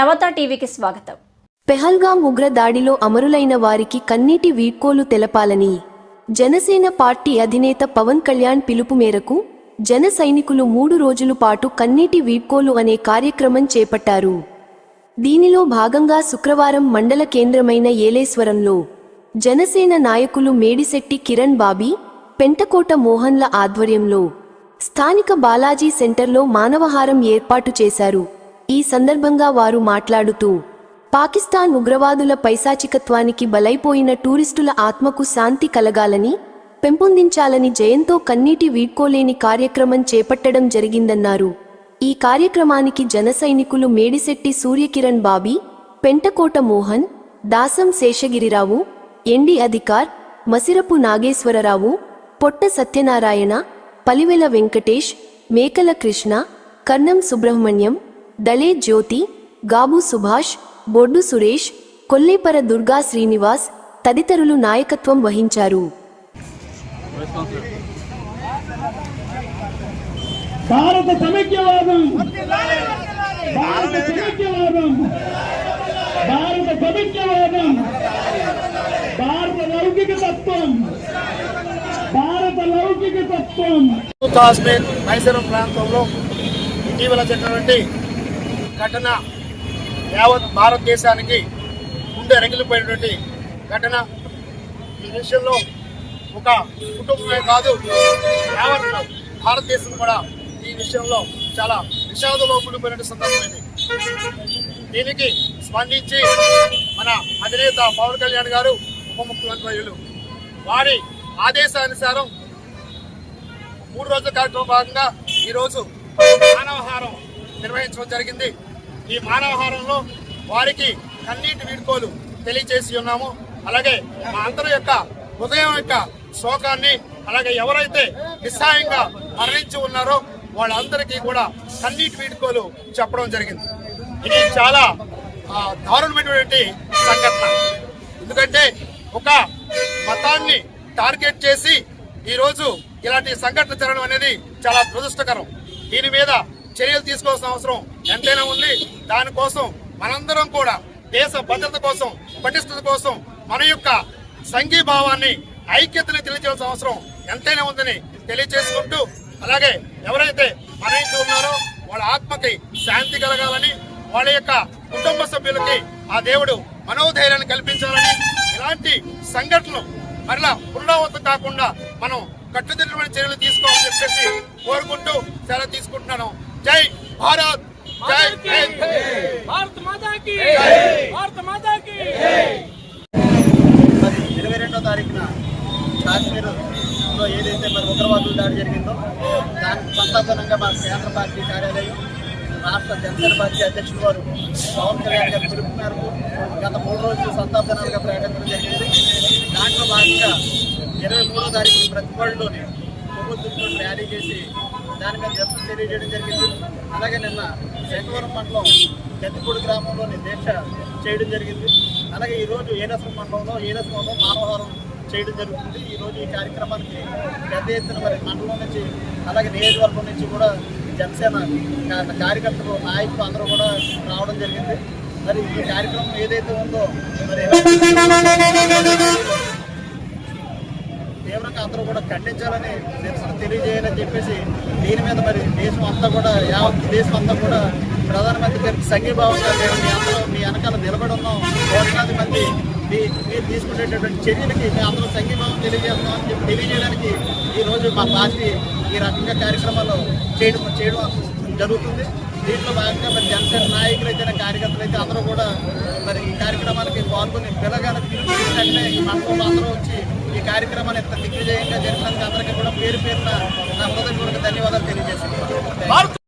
నవత టీవీకి స్వాగతం. పెహల్గాం ఉగ్ర దాడిలో అమరులైన వారికి కన్నీటి వీడ్కోలు తెలపాలని జనసేన పార్టీ అధినేత పవన్ కళ్యాణ్ పిలుపు మేరకు జన సైనికులు మూడు రోజుల పాటు కన్నీటి వీడ్కోలు అనే కార్యక్రమం చేపట్టారు. దీనిలో భాగంగా శుక్రవారం మండల కేంద్రమైన ఏలేశ్వరంలో జనసేన నాయకులు మేడిశెట్టి కిరణ్ బాబీ పెంటకోట మోహన్ల ఆధ్వర్యంలో స్థానిక బాలాజీ సెంటర్లో మానవహారం ఏర్పాటు చేశారు. ఈ సందర్భంగా వారు మాట్లాడుతూ పాకిస్తాన్ ఉగ్రవాదుల పైశాచికత్వానికి బలైపోయిన టూరిస్టుల ఆత్మకు శాంతి కలగాలని పెంపొందించాలని జయంతో కన్నీటి వీడ్కోలేని కార్యక్రమం చేపట్టడం జరిగిందన్నారు. ఈ కార్యక్రమానికి జన సైనికులు మేడిశెట్టి సూర్యకిరణ్ బాబీ పెంటకోట మోహన్ దాసం శేషగిరిరావు ఎండి అధికార్ మసిరపు నాగేశ్వరరావు పొట్ట సత్యనారాయణ పలివెల వెంకటేష్ మేకల కృష్ణ కర్ణం సుబ్రహ్మణ్యం దళే జ్యోతి గాబు సుభాష్ బొడ్డు సురేష్ కొల్లేపర దుర్గా శ్రీనివాస్ తదితరులు నాయకత్వం వహించారు. భారత సమైక్యవాదం! భారత సమైక్యవాదం! భారత సమైక్యవాదం! భారత లౌకిక తత్వం! భారత లౌకిక తత్వం! కాశ్మీర్ మైసూరు ప్రాంతంలో ఇటీవల జరిగినటువంటి ఘటన యావత్ భారతదేశానికి ముందే రగిలిపోయినటువంటి ఘటన. ఈ విషయంలో ఒక కుటుంబమే కాదు యావత్ భారతదేశం కూడా ఈ విషయంలో చాలా విషాదంలో కూడిపోయిన సందర్భమైంది దీనికి స్పందించి మన అధినేత పవన్ కళ్యాణ్ గారు ఉప ముఖ్యమంత్రులు వారి ఆదేశానుసారం మూడు రోజుల కార్యక్రమం భాగంగా ఈరోజు మానవహారం నిర్వహించడం జరిగింది. ఈ మానవహారంలో వారికి కన్నీటి వీడ్కోలు తెలియజేసి ఉన్నాము. అలాగే మా అందరి యొక్క హృదయం యొక్క శోకాన్ని అలాగే ఎవరైతే నిస్సాయంగా మరణించి ఉన్నారో వాళ్ళందరికీ కూడా కన్నీటి వీడ్కోలు చెప్పడం జరిగింది. ఇది చాలా దారుణమైనటువంటి సంఘటన. ఎందుకంటే ఒక మతాన్ని టార్గెట్ చేసి ఈరోజు ఇలాంటి సంఘటన జరగడం అనేది చాలా దురదృష్టకరం. దీని మీద చర్యలు తీసుకోవాల్సిన అవసరం ఎంతైనా ఉంది. దానికోసం మనందరం కూడా దేశ భద్రత కోసం పటిష్టత కోసం మన యొక్క సంఘీభావాన్ని ఐక్యతని తెలియజేయాల్సిన అవసరం ఎంతైనా ఉందని తెలియజేసుకుంటూ అలాగే ఎవరైతే మరణించి ఉన్నారో వాళ్ళ ఆత్మకి శాంతి కలగాలని వాళ్ళ యొక్క కుటుంబ సభ్యులకి ఆ దేవుడు మనోధైర్యాన్ని కల్పించాలని ఇలాంటి సంఘటనలు మరలా పునరావృతం కాకుండా మనం కట్టుదిట్టమైన చర్యలు తీసుకోవాలని చెప్పేసి కోరుకుంటూ సెలవు తీసుకుంటున్నాను. జై భారత్ జై హింద్ భారత మాతా కి భారత మాతా కి మరి ఇరవై రెండో తారీఖున కాశ్మీర్లో ఏదైతే మరి ఉగ్రవాదులు దాడి జరిగిందో దానికి సంతాపనంగా మా కేంద్ర పార్టీ కార్యాలయం రాష్ట్ర జనసేన పార్టీ అధ్యక్షుడు వారు పవన్ కళ్యాణ్ గారి పిలుపు మేరకు గత మూడు రోజులు సంతాపనాలుగా ప్రకటించడం జరిగింది. దాంట్లో భాగంగా ఇరవై మూడో తారీఖు ప్రతిపాడులోని ప్రభుత్వంలో ర్యాలీ చేసి దాని మీద నిరసన తెలియజేయడం జరిగింది. అలాగే నిన్న శంకవరం మండలం పెద్దపూడి గ్రామంలోని దీక్ష చేయడం జరిగింది. అలాగే ఈరోజు ఏనసం మండలంలో ఏనసంలో మానవహారం చేయడం జరుగుతుంది. ఈరోజు ఈ కార్యక్రమానికి పెద్ద ఎత్తున మరి మండలం నుంచి అలాగే నియోజకవర్గం నుంచి కూడా జనసేన కార్యకర్తలు నాయకులు అందరూ కూడా రావడం జరిగింది. మరి ఈ కార్యక్రమం ఏదైతే ఉందో మరి తీవ్రంగా అందరూ కూడా ఖండించాలని నిరసన తెలియజేయాలని చెప్పేసి దీని మీద మరి దేశం అంతా కూడా యావత్ దేశం అంతా కూడా ప్రధానమంత్రి గారికి సంఘీభావంగా మేము మీ అందరూ మీ వెనకాల నిలబడి ఉన్నాం. కోట్లాది మంది మీరు తీసుకునేటటువంటి చర్యలకి మేము అందరూ సంఘీభావం తెలియజేస్తున్నాం అని చెప్పి తెలియజేయడానికి ఈరోజు మా పార్టీ ఈ రకంగా కార్యక్రమాలు చేయడం చేయడం జరుగుతుంది. దీంట్లో భాగంగా మరి జనసేన నాయకులు అయితే కార్యకర్తలు అయితే అందరూ కూడా మరి ఈ కార్యక్రమానికి పాల్గొని పిల్లగానే పిలుపునిచ్చినట్టే ఈ అందరూ వచ్చి ఈ కార్యక్రమాన్ని ఎంత దిగ్విజయంగా జరిపినందుకు అందరికీ కూడా పేరు పేరున నా హృదయపూర్వక ధన్యవాదాలు తెలియజేస్తున్నాను.